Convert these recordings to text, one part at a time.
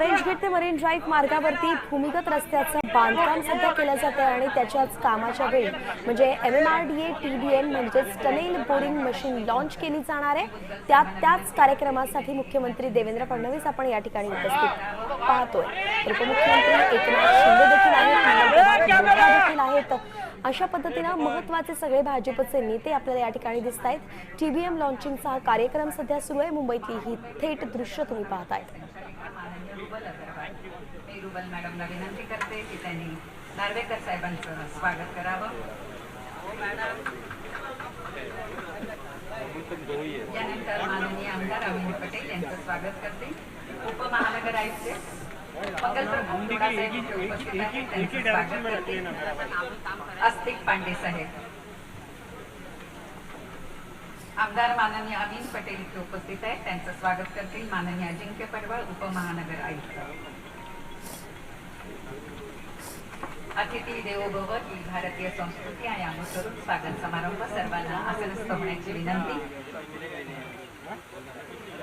Orange gate ते marine drive मार्गावरती भूमिगत रस्त्याचं बांधकाम सध्या केलं जातं आणि त्याच्याच कामाच्या वेळी म्हणजे M M R D A T D N म्हणजेच टनेल बोरिंग मशीन लॉन्च केली जाणार आहे. त्या त्याच कार्यक्रमासाठी मुख्यमंत्री देवेंद्र फडणवीस आपण या ठिकाणी उपस्थित पाहतोय. उपमुख्यमंत्री एकनाथ शिंदे देखील आहेत देखील आहेत. अशा पद्धतीनं महत्त्वाचे सगळे भाजपचे नेते आपल्याला या ठिकाणी दिसत आहेत. टीबीएम लॉन्चिंगचा हा कार्यक्रम सध्या सुरू आहे. मुंबईतली ही थेट दृश्य तुम्ही पाहतायत. रुबल मी रुबल मॅडमला विनंती करते की त्यांनी नार्वेकर साहेबांचं स्वागत करावं. यानंतर माननीय आमदार अमिनी पटेल यांचं स्वागत करते. उपमहानगर आयुक्त मंगलप्रभू उपस्थित आहेत त्यांचं स्वागत करते. अस्तिक पांडे साहेब. आमदार माननीय अमीन पटेल इथे उपस्थित आहेत. त्यांचं स्वागत करतील माननीय अजिंक्य पडवळ उपमहानगर आयुक्त. अतिथी देवोभव ही भारतीय संस्कृती आणि अनुसरून स्वागत समारंभ सर्वांना आसनस्थ होण्याची विनंती.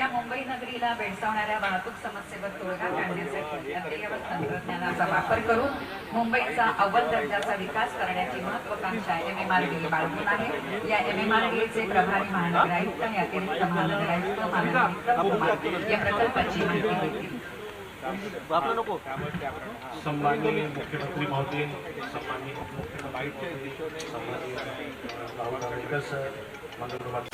या मुंबई नगरीला भेडसावणाऱ्या वाहतूक समस्येवर तोडगा काढण्यासाठी तंत्रज्ञानाचा वापर करून मुंबईचा अव्वल दर्जाचा विकास करण्याची महत्वाकांक्षा एम एम आर डी बाळगून आहे. या एम एम आर डीचे प्रभारी महानगर आयुक्त आणि अतिरिक्त महानगर आयुक्त कुमार या प्रकल्पाची माहिती देतील. सन्माननीय मुख्यमंत्री महोदय सन्माननीय उपमुख्यमंत्री महोदय सन्माननीय सर मंगलकुमार